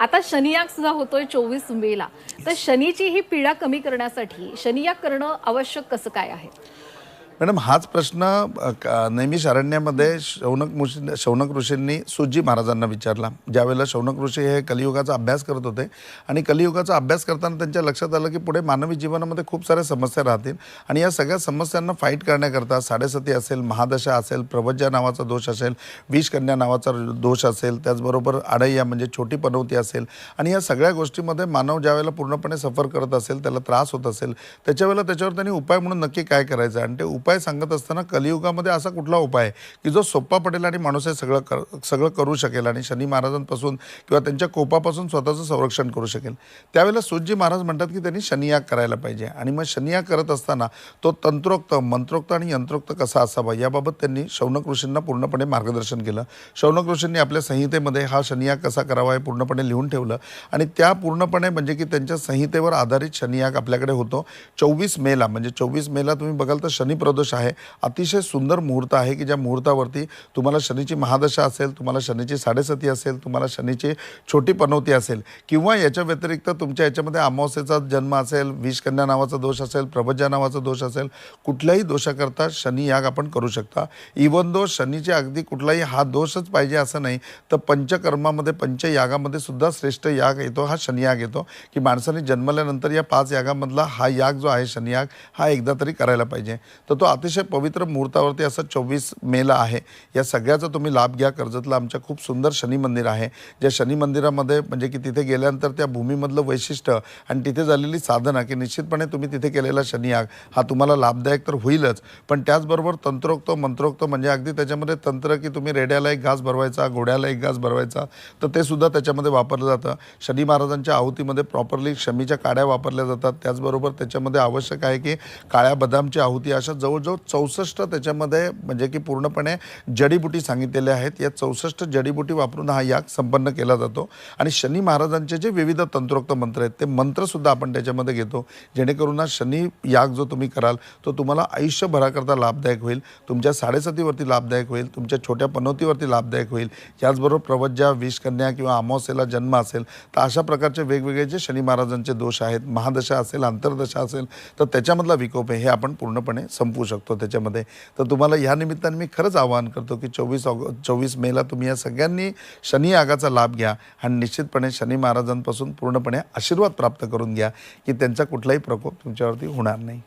आता शनियाग सुद्धा होतोय चोवीस मेला. तर शनीची ही पीडा कमी करण्यासाठी शनियाग करणं आवश्यक कसं काय आहे? मॅडम हाच प्रश्न नेहमी शारण्यामध्ये शौनक मुशी शौनक ऋषींनी सुजी महाराजांना विचारला. ज्यावेळेला शौनक ऋषी हे कलियुगाचा अभ्यास करत होते आणि कलियुगाचा अभ्यास करताना त्यांच्या लक्षात आलं की पुढे मानवी जीवनामध्ये खूप साऱ्या समस्या राहतील आणि या सगळ्या समस्यांना फाईट करण्याकरता साडेसती असेल महादशा असेल प्रवज्या नावाचा दोष असेल विषकन्या नावाचा दोष असेल त्याचबरोबर आडैया म्हणजे छोटी पनवती असेल आणि या सगळ्या गोष्टीमध्ये मानव ज्यावेळेला पूर्णपणे सफर करत असेल त्याला त्रास होत असेल त्याच्यावेळेला त्याच्यावर त्यांनी उपाय म्हणून नक्की काय करायचं? आणि ते उपाय सांगत असताना कलियुगामध्ये असा कुठला उपाय आहे की जो सोप्पा पडेल आणि माणूस हे सगळं कर सगळं करू शकेल आणि शनी महाराजांपासून किंवा त्यांच्या कोपापासून स्वतःचं संरक्षण करू शकेल. त्यावेळेला सुजी महाराज म्हणतात की त्यांनी शनियाग करायला पाहिजे आणि मग शनियाग करत असताना तो तंत्रोक्त मंत्रोक्त आणि यंत्रोक्त कसा असावा याबाबत त्यांनी शौनक ऋषींना पूर्णपणे मार्गदर्शन केलं. शौनक ऋषींनी आपल्या संहितेमध्ये हा शनियाग कसा करावा हे पूर्णपणे लिहून ठेवलं आणि त्या पूर्णपणे म्हणजे की त्यांच्या संहितेवर आधारित शनियाग आपल्याकडे होतो. चोवीस मेला म्हणजे चोवीस मेला तुम्ही बघाल तर शनी त्रयोदश आहे. अतिशय सुंदर मुहूर्त आहे की ज्या मुहूर्तावरती तुम्हाला शनीची महादशा असेल तुम्हाला शनीची साडेसती असेल तुम्हाला शनीची छोटी पनवती असेल किंवा याच्या व्यतिरिक्त तुमच्या याच्यामध्ये अमावस्येचा जन्म असेल विषकन्या नावाचा दोष असेल प्रभज्या नावाचा दोष असेल कुठल्याही दोषाकरता शनी याग आपण करू शकता. इवन दो शनीचे अगदी कुठलाही हा दोषच पाहिजे असं नाही तर पंचकर्मामध्ये पंचयागामध्ये सुद्धा श्रेष्ठ याग येतो हा शनियाग येतो. की माणसाने जन्मल्यानंतर या पाच यागामधला हा याग जो आहे शनियाग हा एकदा तरी करायला पाहिजे. तर तो अतिशय पवित्र मुहूर्तावरती असं चोवीस मेला आहे. या सगळ्याचा तुम्ही लाभ घ्या. कर्जतला आमच्या खूप सुंदर शनी मंदिर आहे. ज्या शनी मंदिरामध्ये म्हणजे की तिथे गेल्यानंतर त्या भूमीमधलं वैशिष्ट्य आणि तिथे झालेली साधना की निश्चितपणे तुम्ही तिथे केलेला शनियाग हा तुम्हाला लाभदायक तर होईलच. पण त्याचबरोबर तंत्रोक्त मंत्रोक्त म्हणजे अगदी त्याच्यामध्ये तंत्र की तुम्ही रेड्याला एक घास भरवायचा घोड्याला एक घास भरवायचा तर ते सुद्धा त्याच्यामध्ये वापरलं जातं. शनी महाराजांच्या आहुतीमध्ये प्रॉपरली शमीच्या काड्या वापरल्या जातात. त्याचबरोबर त्याच्यामध्ये आवश्यक आहे की काळ्या बदामची आहुती अशा जवळजवळ चौसष्ट त्याच्यामध्ये म्हणजे की पूर्णपणे जडीबुटी सांगितलेल्या आहेत या चौसष्ट जडीबुटी वापरून हा याग संपन्न केला जातो. आणि शनी महाराजांचे जे विविध तंत्रोक्त मंत्र आहेत ते मंत्रसुद्धा आपण त्याच्यामध्ये घेतो. जेणेकरून हा शनी याग जो तुम्ही कराल तो तुम्हाला आयुष्यभराकरता लाभदायक होईल. तुमच्या साडेसातीवरती लाभदायक होईल तुमच्या छोट्या पनवतीवरती लाभदायक होईल. याचबरोबर प्रवज्या विषकन्या किंवा अमावस्येला जन्म असेल तर अशा प्रकारचे वेगवेगळे जे शनी महाराजांचे दोष आहेत महादशा असेल अंतर्दशा असेल तर त्याच्यामधला विकोप आहे हे आपण पूर्णपणे संपू शकतो त्याच्यामध्ये. तर तुम्हाला या निमित्ताने मी खरंच आवाहन करतो की चोवीस ऑग चोवीस मेला तुम्ही या सगळ्यांनी शनी यागाचा लाभ घ्या आणि निश्चितपणे शनी महाराजांपासून पूर्णपणे आशीर्वाद प्राप्त करून घ्या की त्यांचा कुठलाही प्रकोप तुमच्यावरती होणार नाही.